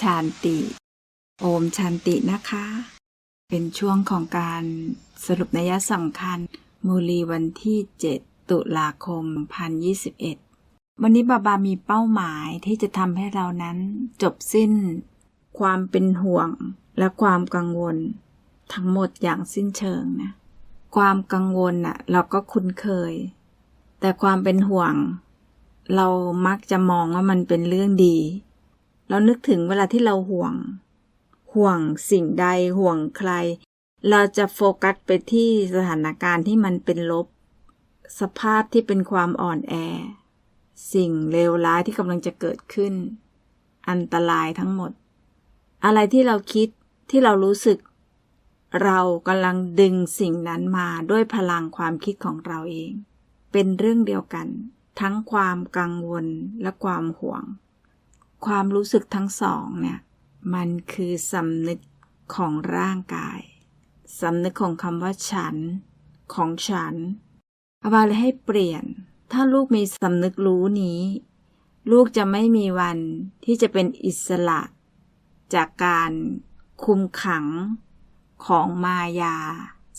ชานติ โอมชานตินะคะ เป็นช่วงของการสรุปนัยสำคัญ มูลีวันที่ 7 ตุลาคม 2021 วันนี้บาบามีเป้าหมายที่จะทำให้เรานั้นจบสิ้น ความเป็นห่วงและความกังวล ทั้งหมดอย่างสิ้นเชิงนะ ความกังวลน่ะเราก็คุ้นเคย แต่ความเป็นห่วง เรามักจะมองว่ามันเป็นเรื่องดี เรานึกถึงเวลาที่เราห่วง ห่วงสิ่งใดห่วงใคร เราจะโฟกัสไปที่สถานการณ์ที่มันเป็นลบ สภาพที่เป็นความอ่อนแอ สิ่งเลวร้ายที่กำลังจะเกิดขึ้น อันตรายทั้งหมด อะไรที่เราคิดที่เรารู้สึก เรากำลังดึงสิ่งนั้นมาด้วยพลังความคิดของเราเอง เป็นเรื่องเดียวกัน ทั้งความกังวลและความห่วง ความรู้สึกทั้งสองเนี่ยมันคือสำนึกของร่างกายสำนึกของคำว่าฉัน ของฉันอาบาเลยให้เปลี่ยน ถ้าลูกมีสำนึกรู้นี้ ลูกจะไม่มีวันที่จะเป็นอิสระ จากการคุมขังของมายา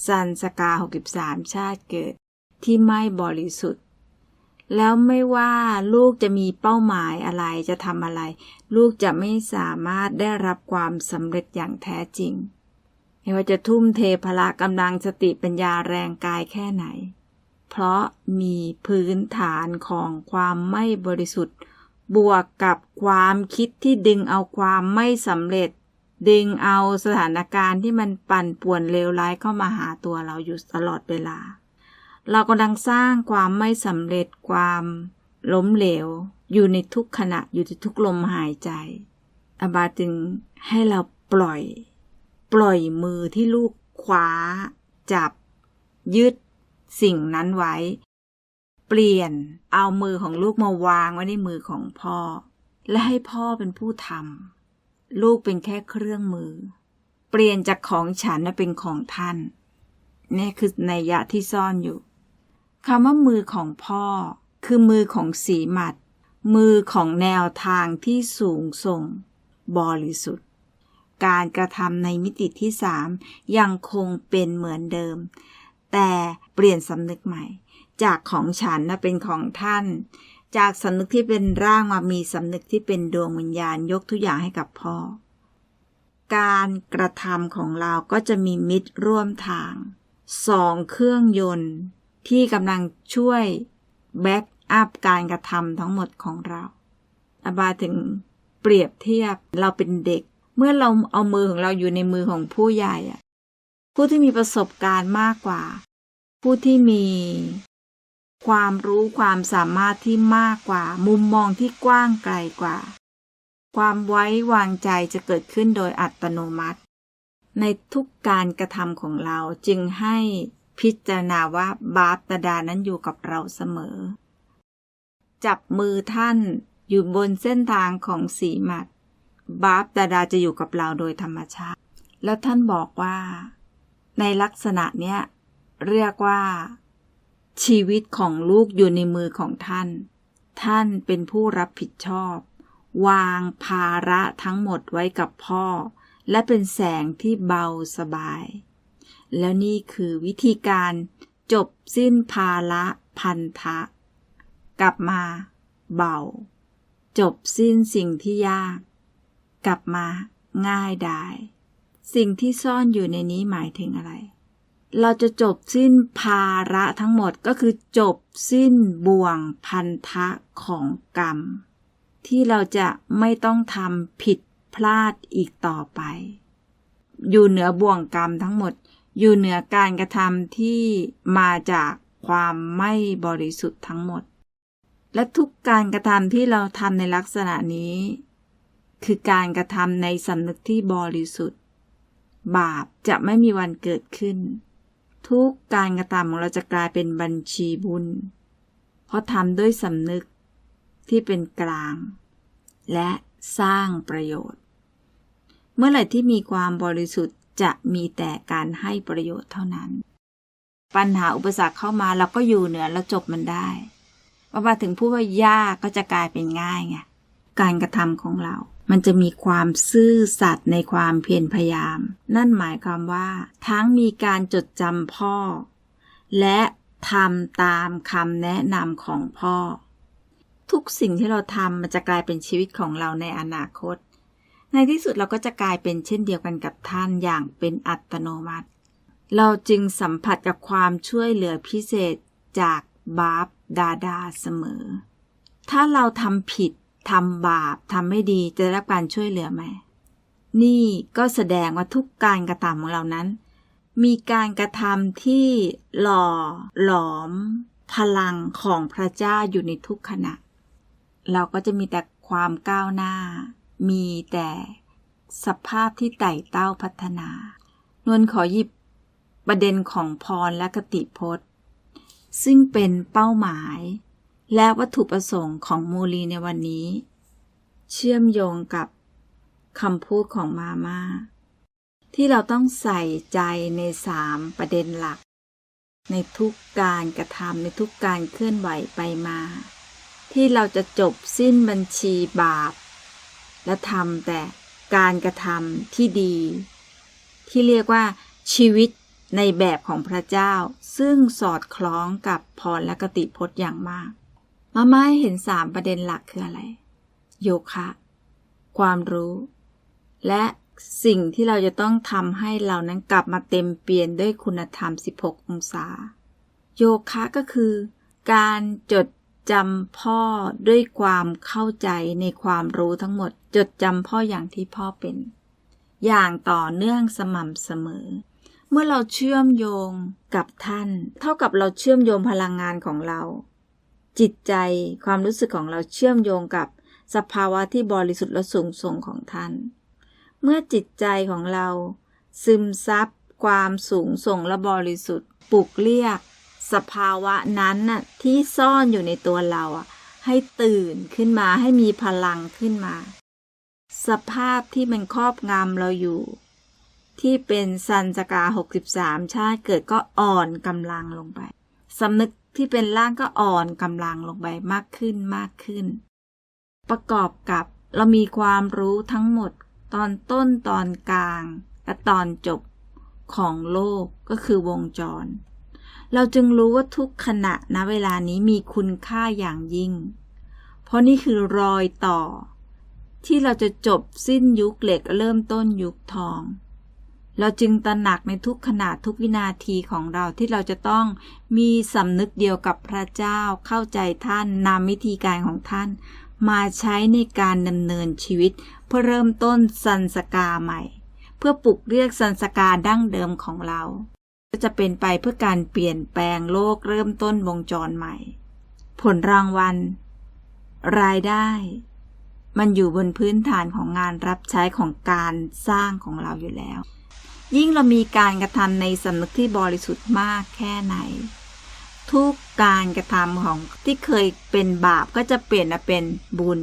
ซันสกา 63 ชาติเกิด ที่ไม่บริสุทธิ์ แล้วไม่ว่าลูกจะมีเป้าหมายอะไรจะทำอะไร ลูกจะไม่สามารถได้รับความสำเร็จอย่างแท้จริง ไม่ว่าจะทุ่มเทพละกำลังสติปัญญาแรงกายแค่ไหน เพราะมีพื้นฐานของความไม่บริสุทธิ์ บวกกับความคิดที่ดึงเอาความไม่สำเร็จ ดึงเอาสถานการณ์ที่มันปั่นป่วนเลวร้ายเข้ามาหาตัวเราอยู่ตลอดเวลา เรากำลังสร้างความไม่สำเร็จความล้มเหลว อยู่ในทุกขณะอยู่ในทุกลมหายใจ อบาจึงให้เราปล่อย ปล่อยมือที่ลูกคว้า จับ ยึดสิ่งนั้นไว้ เปลี่ยนเอามือของลูกมาวางไว้ในมือของพ่อ และให้พ่อเป็นผู้ทำลูกเป็นแค่เครื่องมือ เปลี่ยนจากของฉันมาเป็นของท่านนี่คือในยะที่ซ่อนอยู่ คำว่ามือของพ่อ คือมือของสีหมัด มือของแนวทางที่สูงส่ง บริสุทธิ์ การกระทำในมิติที่สามยังคงเป็นเหมือนเดิม แต่เปลี่ยนสำนึกใหม่ จากของฉันมาเป็นของท่าน จากสำนึกที่เป็นร่างมามีสำนึกที่เป็นดวงวิญญาณยกทุกอย่างให้กับพ่อ การกระทำของเราก็จะมีมิตรร่วมทางสองเครื่องยนต์ ที่กำลังช่วยแบ็กอัพการกระทำทั้งหมดของเราอาบาถึงเปรียบเทียบเราเป็นเด็ก เมื่อเราเอามือของเราอยู่ในมือของผู้ใหญ่อะผู้ที่มีประสบการณ์มากกว่า ผู้ที่มีความรู้ความสามารถที่มากกว่า มุมมองที่กว้างไกลกว่า ความไว้วางใจจะเกิดขึ้นโดยอัตโนมัติ ในทุกการกระทำของเราจึงให้ พิจารณาว่าบาปตดานั้นอยู่กับเราเสมอ จับมือท่านอยู่บนเส้นทางของสีหมัด บาปตดาจะอยู่กับเราโดยธรรมชาติ แล้วท่านบอกว่า ในลักษณะเนี้ยเรียกว่า ชีวิตของลูกอยู่ในมือของท่าน ท่านเป็นผู้รับผิดชอบ วางภาระทั้งหมดไว้กับพ่อ และเป็นแสงที่เบาสบาย แล้วนี่คือวิธีการจบสิ้นภาระพันธะ กลับมา เบา จบสิ้นสิ่งที่ยาก กลับมา ง่ายดายสิ่งที่ซ่อนอยู่ในนี้หมายถึงอะไร เราจะจบสิ้นภาระทั้งหมดก็คือจบสิ้นบ่วงพันธะของกรรม ที่เราจะไม่ต้องทำผิดพลาดอีกต่อไป อยู่เหนือบ่วงกรรมทั้งหมด อยู่เหนือการกระทำที่มาจากความไม่บริสุทธิ์ทั้งหมด และทุกการกระทำที่เราทำในลักษณะนี้ คือการกระทำในสำนึกที่บริสุทธิ์ บาปจะไม่มีวันเกิดขึ้น ทุกการกระทำของเราจะกลายเป็นบัญชีบุญ เพราะทำด้วยสำนึกที่เป็นกลาง และสร้างประโยชน์ เมื่อไหร่ที่มีความบริสุทธิ์ จะมีแต่การให้ประโยชน์เท่านั้น ปัญหาอุปสรรคเข้ามาเราก็อยู่เหนือแล้วจบมันได้พอมาถึงผู้ว่ายากก็จะกลายเป็นง่ายไงการกระทำของเรา มันจะมีความซื่อสัตย์ในความเพียรพยายาม นั่นหมายความว่า ทั้งมีการจดจำพ่อ และทำตามคำแนะนำของพ่อ ทุกสิ่งที่เราทำมันจะกลายเป็นชีวิตของเราในอนาคต ในที่สุดเราก็จะกลายเป็นเช่นเดียวกันกับท่านอย่างเป็นอัตโนมัติ เราจึงสัมผัสกับความช่วยเหลือพิเศษจากบาปดาดาเสมอ ถ้าเราทำผิดทำบาปทำไม่ดีจะได้รับการช่วยเหลือไหม นี่ก็แสดงว่าทุกการกระทำของเรานั้น มีการกระทำที่หล่อหลอม พลังของพระเจ้าอยู่ในทุกขณะ เราก็จะมีแต่ความก้าวหน้า มีแต่สภาพที่ไต่เต้าพัฒนานวลขอหยิบประเด็นของพรและกติพจน์ ซึ่งเป็นเป้าหมาย และวัตถุประสงค์ของมูลีในวันนี้ เชื่อมโยงกับคำพูดของมาม่าที่เราต้องใส่ใจในสามประเด็นหลัก ในทุกการกระทำในทุกการเคลื่อนไหวไปมา ที่เราจะจบสิ้นบัญชีบาป และทำแต่การกระทำที่ดี ที่เรียกว่าชีวิตในแบบของพระเจ้า ซึ่งสอดคล้องกับพรและกติพจน์อย่างมาก มาม่าเห็นสามประเด็นหลักคืออะไร โยคะ ความรู้ และสิ่งที่เราจะต้องทำให้เรานั้นกลับมาเต็มเปลี่ยนด้วยคุณธรรม 16 องศา โยคะก็คือ การจด จำพ่อด้วยความเข้าใจในความรู้ทั้งหมด จดจำพ่ออย่างที่พ่อเป็น อย่างต่อเนื่องสม่ำเสมอ เมื่อเราเชื่อมโยงกับท่าน เท่ากับเราเชื่อมโยงพลังงานของเรา จิตใจความรู้สึกของเราเชื่อมโยงกับสภาวะที่บริสุทธิ์และสูงส่งของท่าน เมื่อจิตใจของเรา ซึมซับความสูงส่งและบริสุทธิ์ปลุกเรียก สภาวะนั้นน่ะที่ซ่อนอยู่ในตัวเราอะ ให้ตื่นขึ้นมาให้มีพลังขึ้นมา สภาพที่มันครอบงำเราอยู่ ที่เป็นสันสกา63ชาติเกิดก็อ่อนกำลังลงไปสำนึกที่เป็นร่างก็อ่อนกำลังลงไปมากขึ้นมากขึ้น ประกอบกับเรามีความรู้ทั้งหมดตอนต้นตอนกลาง และตอนจบของโลกก็คือวงจร เราจึงรู้ว่าทุกขณะณเวลานี้มีคุณค่าอย่างยิ่ง เพราะนี่คือรอยต่อ ที่เราจะจบสิ้นยุคเหล็กเริ่มต้นยุคทอง เราจึงตระหนักในทุกขณะทุกวินาทีของเราที่เราจะต้องมีสำนึกเดียวกับพระเจ้าเข้าใจท่านนำวิธีการของท่าน มาใช้ในการดำเนินชีวิต เพื่อเริ่มต้นสันสกาใหม่ เพื่อปลุกเรียกสันสกาดั้งเดิมของเรา ก็จะเป็นไปเพื่อการเปลี่ยนแปลงโลกเริ่มต้นวงจรใหม่ ผลรางวัล รายได้ มันอยู่บนพื้นฐานของงานรับใช้ของการสร้างของเราอยู่แล้ว ยิ่งเรามีการกระทำในสำนึกที่บริสุทธิ์มากแค่ไหน ทุกการกระทำของที่เคยเป็นบาปก็จะเปลี่ยนมาเป็นบุญ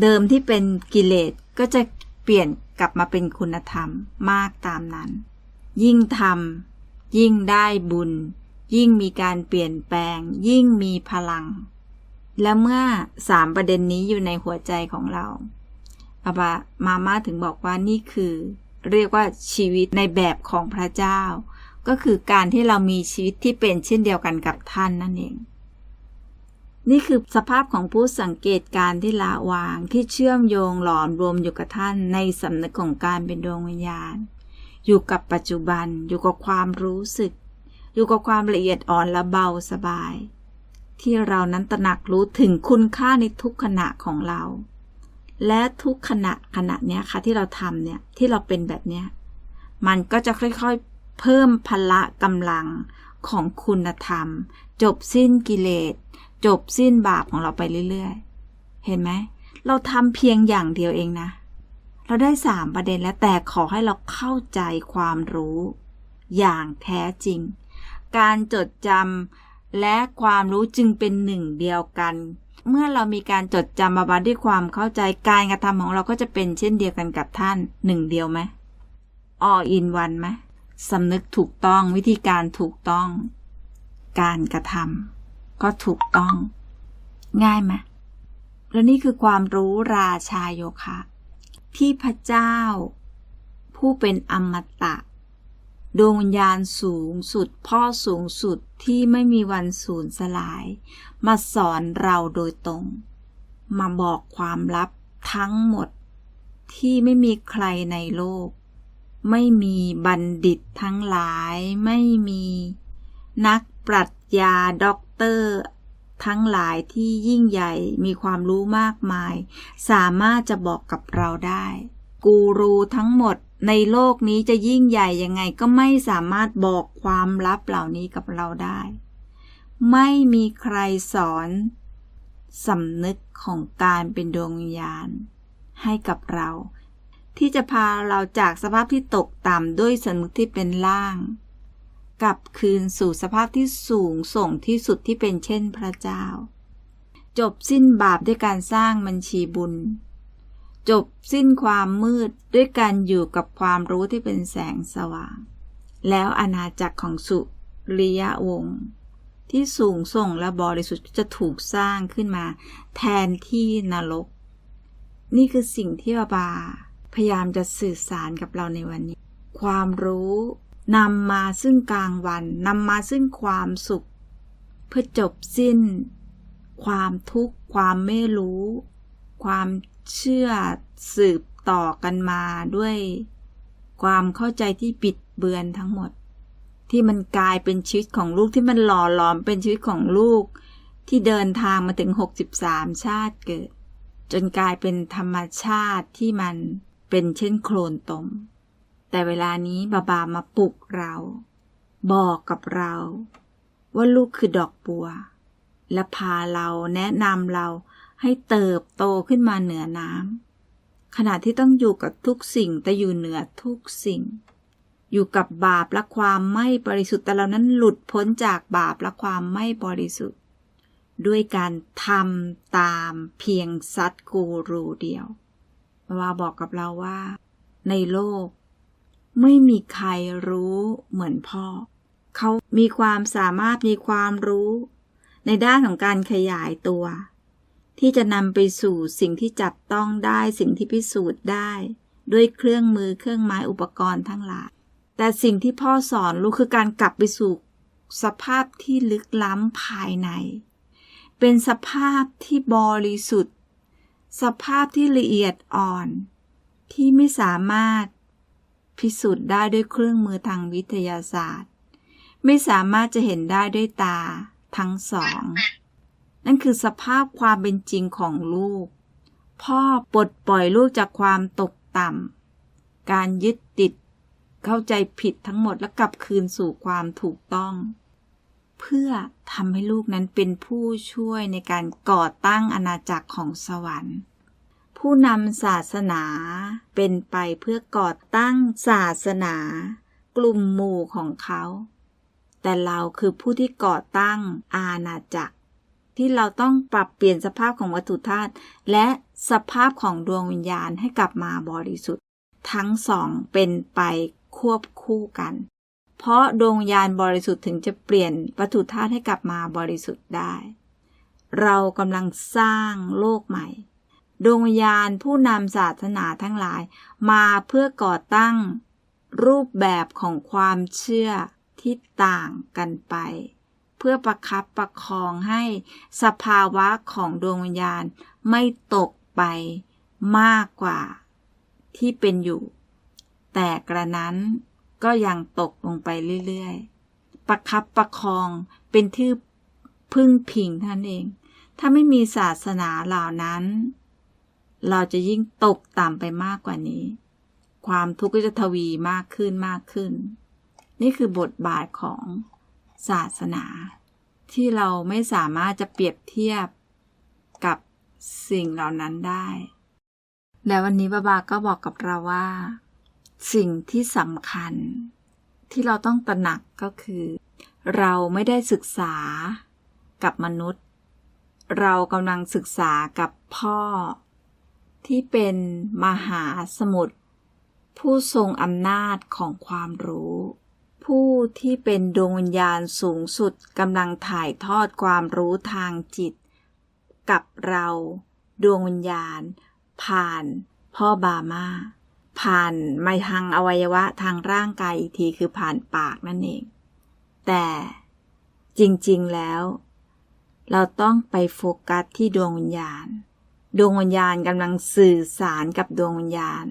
เดิมที่เป็นกิเลสก็จะเปลี่ยนกลับมาเป็นคุณธรรมมากตามนั้น ยิ่งทำ ยิ่งได้บุญ ยิ่งมีการเปลี่ยนแปลง ยิ่งมีพลัง และเมื่อสามประเด็นนี้อยู่ในหัวใจของเราอาบามาม่าถึงบอกว่านี่คือ เรียกว่าชีวิตในแบบของพระเจ้า ก็คือการที่เรามีชีวิตที่เป็นเช่นเดียวกันกับท่านนั่นเอง นี่คือสภาพของผู้สังเกตการที่ละวางที่เชื่อมโยงหลอมรวมอยู่กับท่านในสำนึกของการเป็นดวงวิญญาณ อยู่กับปัจจุบัน อยู่กับความรู้สึก อยู่กับความละเอียดอ่อนและเบาสบาย ที่เรานั้นตระหนักรู้ถึงคุณค่าในทุกขณะของเรา และทุกขณะขณะเนี้ยค่ะที่เราทำเนี่ยที่เราเป็นแบบเนี้ยมันก็จะค่อยๆ เพิ่มพละกำลังของคุณธรรม จบสิ้นกิเลส จบสิ้นบาปของเราไปเรื่อยๆ เห็นไหม เราทำเพียงอย่างเดียวเองนะ เราได้สามประเด็นแล้วแต่ขอให้เราเข้าใจความรู้ อย่างแท้จริง การจดจำและความรู้จึงเป็นหนึ่งเดียวกัน เมื่อเรามีการจดจำมาบาด้วยความเข้าใจการกระทำของเราก็จะเป็นเช่นเดียวกันกับท่านหนึ่งเดียวไหม all in one ไหมสำนึกถูกต้องวิธีการถูกต้อง การกระทำก็ถูกต้อง ง่ายไหมแล้วนี่คือความรู้ราชาโยคะ ที่พระเจ้า ผู้เป็นอมตะ ดวงวิญญาณสูงสุดพ่อสูงสุดที่ไม่มีวันสูญสลาย มาสอนเราโดยตรง มาบอกความลับทั้งหมดที่ไม่มีใครในโลก ไม่มีบัณฑิตทั้งหลาย ไม่มีนักปรัชญาด็อกเตอร์ ทั้งหลายที่ยิ่งใหญ่มีความรู้มากมาย สามารถจะบอกกับเราได้ กูรูทั้งหมดในโลกนี้จะยิ่งใหญ่ยังไงก็ไม่สามารถบอกความลับเหล่านี้กับเราได้ ไม่มีใครสอนสำนึกของการเป็นดวงวิญญาณ ให้กับเรา ที่จะพาเราจากสภาพที่ตกต่ำด้วยสำนึกที่เป็นล่าง กลับคืนสู่สภาพที่สูงส่งที่สุดที่เป็นเช่นพระเจ้า จบสิ้นบาปด้วยการสร้างบัญชีบุญ จบสิ้นความมืดด้วยการอยู่กับความรู้ที่เป็นแสงสว่าง แล้วอาณาจักรของสุริยะวงศ์ที่สูงส่งและบริสุทธิ์จะถูกสร้างขึ้นมา แทนที่นรก นี่คือสิ่งที่บาบา พยายามจะสื่อสารกับเราในวันนี้ ความรู้ นำมาซึ่งกลางวันนำมาซึ่งความสุข เพื่อจบสิ้น ความทุกข์ ความไม่รู้ ความเชื่อสืบต่อกันมาด้วย ความเข้าใจที่ปิดเบือนทั้งหมด ที่มันกลายเป็นชีวิตของลูกที่มันหล่อหลอมเป็นชีวิตของลูก ที่เดินทางมาถึง 63 ชาติเกิด จนกลายเป็นธรรมชาติที่มันเป็นเช่นโคลนตม แต่เวลานี้บาบามาปลุกเรา บอกกับเรา ว่าลูกคือดอกบัว และพาเราแนะนำเราให้เติบโตขึ้นมาเหนือน้ำขณะที่ต้องอยู่กับทุกสิ่งแต่อยู่เหนือทุกสิ่ง อยู่กับบาปและความไม่บริสุทธิ์แต่เรานั้นหลุดพ้นจากบาปและความไม่บริสุทธิ์ ด้วยการทำตามเพียงซัดกูรูเดียวว่าบอกกับเราว่า ในโลก ไม่มีใครรู้เหมือนพ่อ เขามีความสามารถมีความรู้ ในด้านของการขยายตัว ที่จะนำไปสู่สิ่งที่จับต้องได้สิ่งที่พิสูจน์ได้ ด้วยเครื่องมือเครื่องไม้อุปกรณ์ทั้งหลาย แต่สิ่งที่พ่อสอนลูกคือการกลับไปสู่สภาพที่ลึกล้ำภายใน เป็นสภาพที่บริสุทธิ์ สภาพที่ละเอียดอ่อน ที่ไม่สามารถ พิสูจน์ได้ด้วยเครื่องมือทางวิทยาศาสตร์ ไม่สามารถจะเห็นได้ด้วยตาทั้งสอง นั่นคือสภาพความเป็นจริงของลูก พ่อปลดปล่อยลูกจากความตกต่ำ การยึดติด เข้าใจผิดทั้งหมดและกลับคืนสู่ความถูกต้อง เพื่อทำให้ลูกนั้นเป็นผู้ช่วยในการก่อตั้งอาณาจักรของสวรรค์ ผู้นำศาสนา เป็นไปเพื่อก่อตั้งศาสนา กลุ่มหมู่ของเขา แต่เราคือผู้ที่ก่อตั้งอาณาจักร ที่เราต้องปรับเปลี่ยนสภาพของวัตถุธาตุและสภาพของดวงวิญญาณให้กลับมาบริสุทธิ์ ทั้งสองเป็นไปควบคู่กัน เพราะดวงวิญญาณบริสุทธิ์ถึงจะเปลี่ยนวัตถุธาตุให้กลับมาบริสุทธิ์ได้ เรากำลังสร้างโลกใหม่ ดวงวิญญาณผู้นำศาสนาทั้งหลาย มาเพื่อก่อตั้งรูปแบบของความเชื่อที่ต่างกันไป เพื่อประคับประคองให้สภาวะของดวงวิญญาณไม่ตกไปมากกว่าที่เป็นอยู่ แต่กระนั้นก็ยังตกลงไปเรื่อยๆ ประคับประคองเป็นที่พึ่งพิงท่านเอง ถ้าไม่มีศาสนาเหล่านั้น เราจะยิ่งตกต่ำไปมากกว่านี้ ความทุกข์ก็จะทวีมากขึ้นมากขึ้น นี่คือบทบาทของศาสนา ที่เราไม่สามารถจะเปรียบเทียบกับสิ่งเหล่านั้นได้ และวันนี้บาบาก็บอกกับเราว่า สิ่งที่สำคัญ ที่เราต้องตระหนักก็คือ เราไม่ได้ศึกษากับมนุษย์ เรากำลังศึกษากับพ่อ ที่เป็นมหาสมุทรผู้ทรงอำนาจของความรู้ ผู้ที่เป็นดวงวิญญาณสูงสุดกำลังถ่ายทอดความรู้ทางจิต กับเราดวงวิญญาณ ผ่านพ่อบามา ผ่านมาทางอวัยวะทางร่างกายอีกทีคือผ่านปากนั่นเอง แต่จริงๆแล้ว เราต้องไปโฟกัสที่ดวงวิญญาณ ดวงวิญญาณกำลังสื่อสารกับดวงวิญญาณ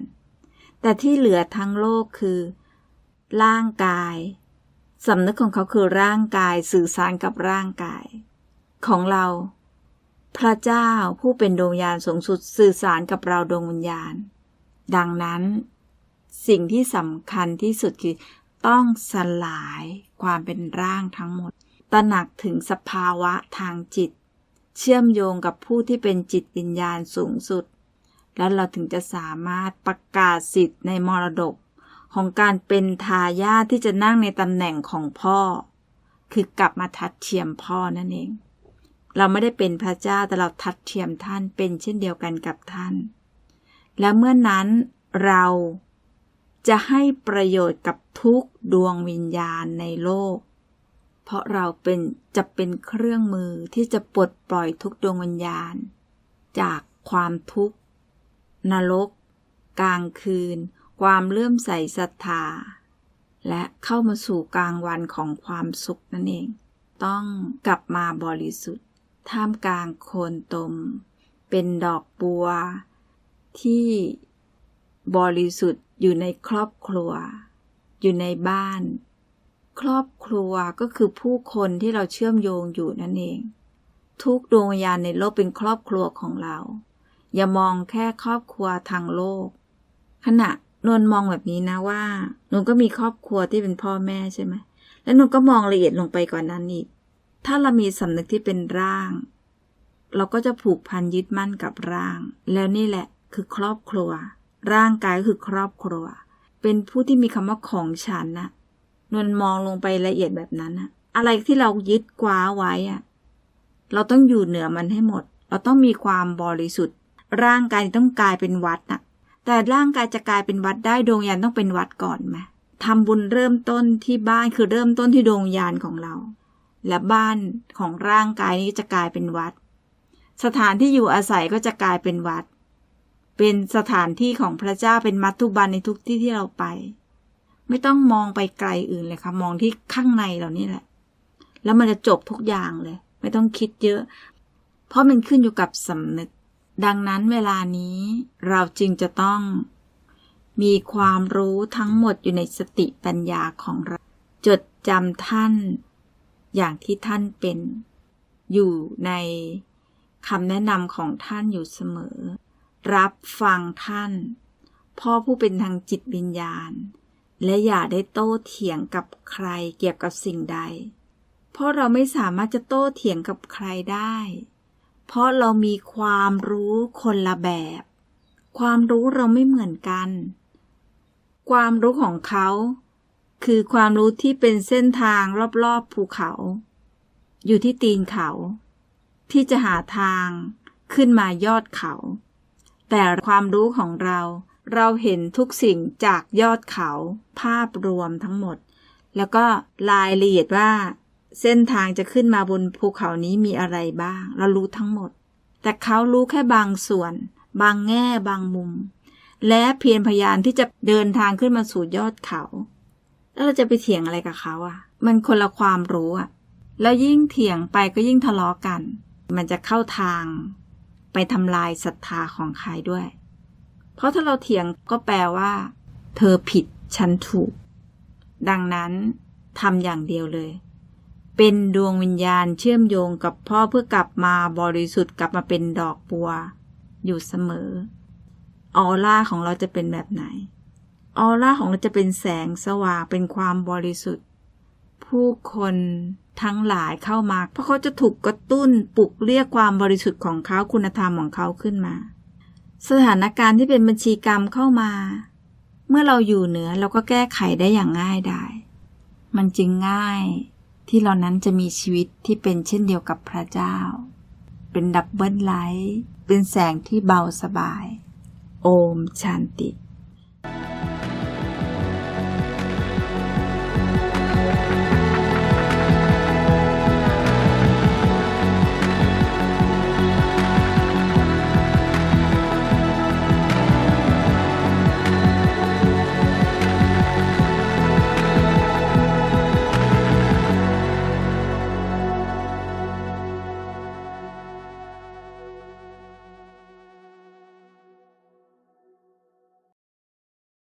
แต่ที่เหลือทั้งโลกคือ ร่างกายสำนึกของเขาคือร่างกายสื่อสารกับร่างกาย ของเรา พระเจ้าผู้เป็นดวงวิญญาณสูงสุดสื่อสารกับเราดวงวิญญาณ ดังนั้น สิ่งที่สำคัญที่สุดคือต้องสลายความเป็นร่างทั้งหมด ตระหนักถึงสภาวะทางจิต เชื่อมโยงกับผู้ที่เป็นจิตวิญญาณสูงสุด แล้วเราถึงจะสามารถประกาศสิทธิ์ในมรดกของการเป็นทายาทที่จะนั่งในตำแหน่งของพ่อ คือกลับมาทัดเทียมพ่อนั่นเอง เราไม่ได้เป็นพระเจ้าแต่เราทัดเทียมท่านเป็นเช่นเดียวกันกับท่าน และเมื่อนั้นเราจะให้ประโยชน์กับทุกดวงวิญญาณในโลก เพราะเราเป็นจะเป็นเครื่องมือที่จะปลดปล่อยทุกดวงวิญญาณ จากความทุกข์ นรก กลางคืน ความเลื่อมใสศรัทธา และเข้ามาสู่กลางวันของความสุขนั่นเอง ต้องกลับมาบริสุทธิ์ ท่ามกลางโคนตม เป็นดอกบัว ที่บริสุทธิ์อยู่ในครอบครัว อยู่ในบ้าน ครอบครัวก็คือผู้คนที่เราเชื่อมโยงอยู่นั่นเอง ทุกดวงวิญญาณในโลกเป็นครอบครัวของเรา อย่ามองแค่ครอบครัวทางโลก ขณะนวลมองแบบนี้นะว่าหนูก็มีครอบครัวที่เป็นพ่อแม่ใช่ไหมแล้วหนูก็มองละเอียดลงไปกว่านนั้นอีก ถ้าเรามีสำนึกที่เป็นร่าง เราก็จะผูกพันยึดมั่นกับร่าง แล้วนี่แหละคือครอบครัว ร่างกายก็คือครอบครัว เป็นผู้ที่มีคำว่าของฉันนะ นวลมองลงไปละเอียดแบบนั้นนะอะไรที่เรายึดกว้าไว้อะเราต้องอยู่เหนือมันให้หมด เราต้องมีความบริสุทธิ์ ร่างกายต้องกลายเป็นวัดนะแต่ร่างกายจะกลายเป็นวัดได้ดวงวิญญาณต้องเป็นวัดก่อนไหมทำบุญเริ่มต้นที่บ้านคือเริ่มต้นที่ดวงวิญญาณของเรา และบ้านของร่างกายนี้จะกลายเป็นวัด สถานที่อยู่อาศัยก็จะกลายเป็นวัด เป็นสถานที่ของพระเจ้าเป็นมัตตุบันในทุกที่ที่เราไป ไม่ต้องมองไปไกลอื่นเลยค่ะ มองที่ข้างในเรานี่แหละ แล้วมันจะจบทุกอย่างเลย ไม่ต้องคิดเยอะ เพราะมันขึ้นอยู่กับสำนึก ดังนั้นเวลานี้เราจึงจะต้องมีความรู้ทั้งหมดอยู่ในสติปัญญาของเรา จดจำท่านอย่างที่ท่านเป็นอยู่ในคำแนะนำของท่านอยู่เสมอ รับฟังท่าน พ่อผู้เป็นทางจิตวิญญาณ และอย่าได้โต้เถียงกับใครเกี่ยวกับสิ่งใด เพราะเราไม่สามารถจะโต้เถียงกับใครได้ เพราะเรามีความรู้คนละแบบ ความรู้เราไม่เหมือนกัน ความรู้ของเขา คือความรู้ที่เป็นเส้นทางรอบๆภูเขา อยู่ที่ตีนเขา ที่จะหาทางขึ้นมายอดเขา แต่ความรู้ของเรา เราเห็นทุกสิ่งจากยอดเขาภาพรวมทั้งหมด แล้วก็รายละเอียดว่า เส้นทางจะขึ้นมาบนภูเขานี้มีอะไรบ้าง เรารู้ทั้งหมด แต่เขารู้แค่บางส่วน บางแง่บางมุม และเพียรพยายามที่จะเดินทางขึ้นมาสู่ยอดเขา แล้วเราจะไปเถียงอะไรกับเขาอะ่ะ มันคนละความรู้อะ่ะแล้วยิ่งเถียงไปก็ยิ่งทะเลาะกัน มันจะเข้าทาง ไปทำลายศรัทธาของใครด้วย เพราะถ้าเราเถียงก็แปลว่า เธอผิดฉันถูก ดังนั้นทำอย่างเดียวเลย เป็นดวงวิญญาณเชื่อมโยงกับพ่อเพื่อกลับมาบริสุทธิ์กลับมาเป็นดอกบัว อยู่เสมอ ออร่าของเราจะเป็นแบบไหน ออร่าของเราจะเป็นแสงสว่างเป็นความบริสุทธิ์ ผู้คนทั้งหลายเข้ามา เพราะเขาจะถูกกระตุ้นปลุกเรียกความบริสุทธิ์ของเขาคุณธรรมของเขาขึ้นมา สถานการณ์ที่เป็นบัญชีกรรมเข้ามา เมื่อเราอยู่เหนือเราก็แก้ไขได้อย่างง่ายได้มันจึงง่ายที่เรานั้นจะมีชีวิตที่เป็นเช่นเดียวกับพระเจ้า เป็นดับเบิลไลท์เป็นแสงที่เบาสบาย โอมชันติ